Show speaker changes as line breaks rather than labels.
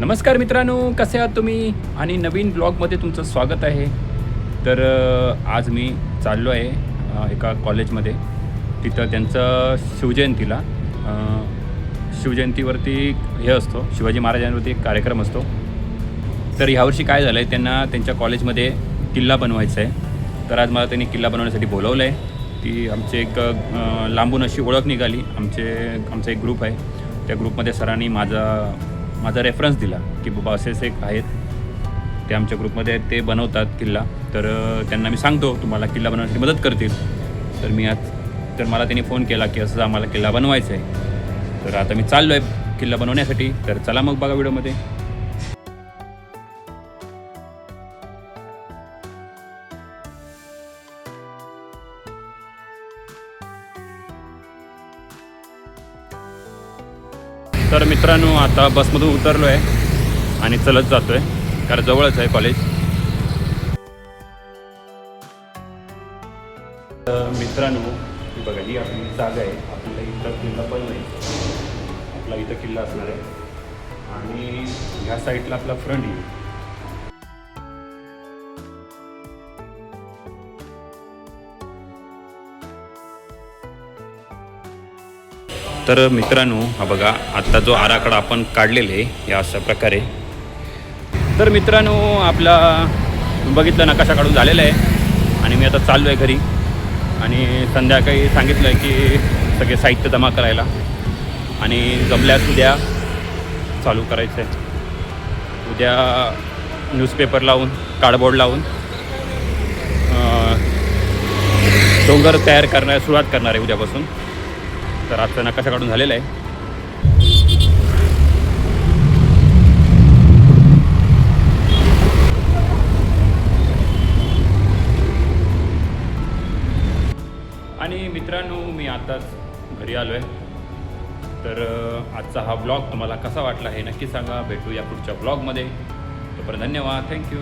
नमस्कार मित्रांनो कसे आहात तुम्ही? आणि नवीन ब्लॉगमध्ये तुमचं स्वागत आहे. तर आज मी चाललो आहे एका कॉलेजमध्ये. तिथं त्यांचं शिवजयंतीला शिवजयंतीवरती हे असतो शिवाजी महाराजांवरती एक कार्यक्रम असतो. तर ह्यावर्षी काय झालं आहे त्यांना त्यांच्या कॉलेजमध्ये किल्ला बनवायचा आहे. तर आज मला त्यांनी किल्ला बनवण्यासाठी बोलवलं आहे ती आमचे एक लांबून अशी ओळख निघाली. आमचे आमचा एक ग्रुप आहे. त्या ग्रुपमध्ये सरांनी माझा माझा रेफरन्स दिला की बाबा असेच एक आहेत. ते आमच्या ग्रुपमध्ये आहेत ते बनवतात किल्ला. तर त्यांना मी सांगतो तुम्हाला किल्ला बनवण्यासाठी मदत करतील. तर मी आज तर मला त्यांनी फोन केला की असं आम्हाला किल्ला बनवायचा आहे तर आता मी चाललो आहे किल्ला बनवण्यासाठी. तर चला मग बघा व्हिडिओमध्ये तर मित्रांनो आता बसमधून उतरलो आहे आणि चलत जातो आहे कारण जवळच आहे कॉलेज तर मित्रांनो बघा ही आपली जागा आहे. आपल्याला इथं किल्ला पण नाही. आपला इथं किल्ला असणार आहे. आणि ह्या साईडला आपला फ्रंट येईल तर मित्रांनो हा बघा आत्ता जो आराखडा आपण काढलेला आहे या अशा प्रकारे. तर मित्रांनो आपला बघितलं नकाशा काढून झालेला आहे. आणि मी आता चाललो आहे घरी. आणि संध्याकाळी सांगितलं आहे की सगळे साहित्य जमा करायला. आणि जमल्यास उद्या चालू करायचं आहे उद्या न्यूजपेपर लावून कार्डबोर्ड लावून डोंगर तयार करण्या सुरुवात करणार आहे उद्यापासून. तर आजचा नकाशा काढून झालेला आहे. आणि मित्रांनो मी आताच घरी आलो आहे तर आजचा हा ब्लॉग तुम्हाला कसा वाटला हे नक्की सांगा. भेटू या पुढच्या ब्लॉगमध्ये तोपर्यंत धन्यवाद. थँक्यू